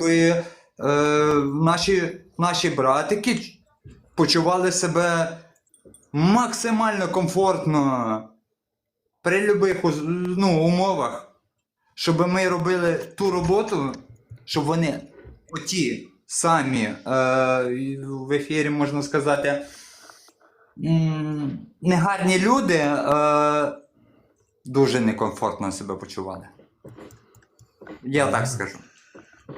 е, наші, наші братики почували себе максимально комфортно при будь-яких ну, умовах, щоб ми робили ту роботу, щоб вони оті самі е, в ефірі можна сказати. Негарні люди е, дуже некомфортно себе почували. Я так скажу.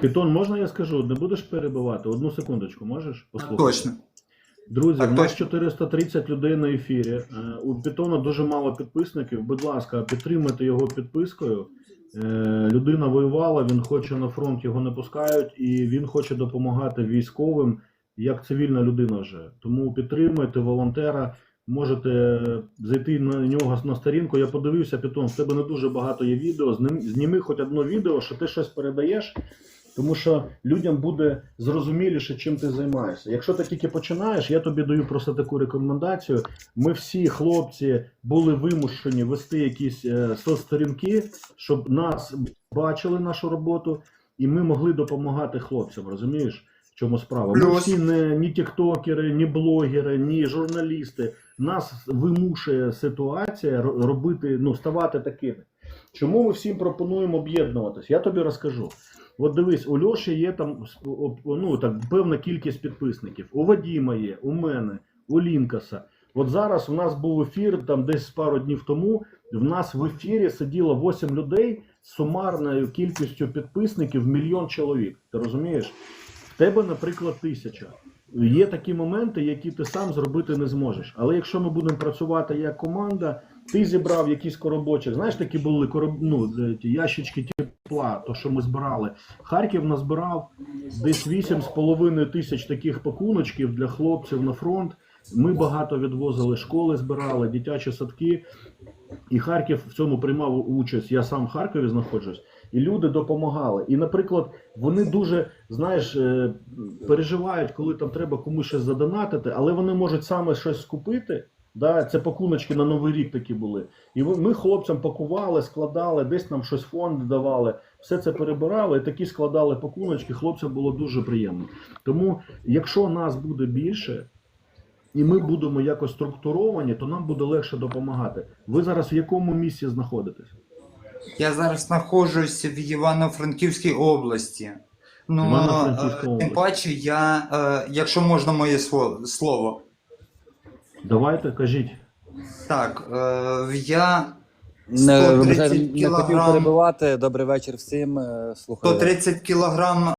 Пітон, можна я скажу? Не будеш перебивати? Одну секундочку, можеш? Послухати? Точно. Друзі, Так у нас 430 людей на ефірі. Е, У Пітона дуже мало підписників. Будь ласка, підтримайте його підпискою. Е, Людина воювала, він хоче на фронт, його не пускають, і він хоче допомагати військовим як цивільна людина вже. Тому підтримуйте волонтера. Можете зайти на нього на сторінку. Я подивився, Пітон, в тебе не дуже багато є відео. Знім- Зніми хоч одне відео, що ти щось передаєш, тому що людям буде зрозуміліше, чим ти займаєшся. Якщо ти тільки починаєш, я тобі даю просто таку рекомендацію. Ми всі хлопці були вимушені вести якісь е, соцсторінки, щоб нас бачили нашу роботу, і ми могли допомагати хлопцям. Розумієш? В чому справа? Ми всі не ні тіктокери, ні блогери, ні журналісти. Нас вимушує ситуація робити, ну ставати такими. Чому ми всім пропонуємо об'єднуватись? Я тобі розкажу. От дивись, у Льоші є там ну, так, певна кількість підписників. У Вадіма є, у мене, у Лінкаса. От зараз у нас був ефір там десь пару днів тому. В нас в ефірі сиділо 8 людей з сумарною кількістю підписників мільйон чоловік. Ти розумієш? Тебе, наприклад, тисяча. Є такі моменти, які ти сам зробити не зможеш. Але якщо ми будемо працювати як команда, ти зібрав якийсь коробочок. Знаєш, такі були короб... ну, ті ящички тепла, то що ми збирали. Харків назбирав десь 8,5 тисяч таких пакуночків для хлопців на фронт. Ми багато відвозили школи, збирали, дитячі садки. І Харків в цьому приймав участь. Я сам в Харкові знаходжусь, і люди допомагали. І, наприклад, вони дуже знаєш, е, переживають, коли там треба комусь щось задонатити, але вони можуть саме щось скупити. Да, це пакуночки на Новий рік такі були. І ми хлопцям пакували, складали, десь нам щось фонд давали, все це перебирали, і такі складали пакуночки. Хлопцям було дуже приємно. Тому, якщо нас буде більше, і ми будемо якось структуровані, то нам буде легше допомагати. Ви зараз в якому місці знаходитесь? Я зараз знаходжусь в Івано-Франківській області. Ну, Івано-Франківська е, тим область. паче, я, е, якщо можна моє слово, Давайте кажіть. так, е, я Не, 130 вибачайте, не хотів кілограм, перебивати. Добрий вечір всім. е, Слухаю. 130 кілограм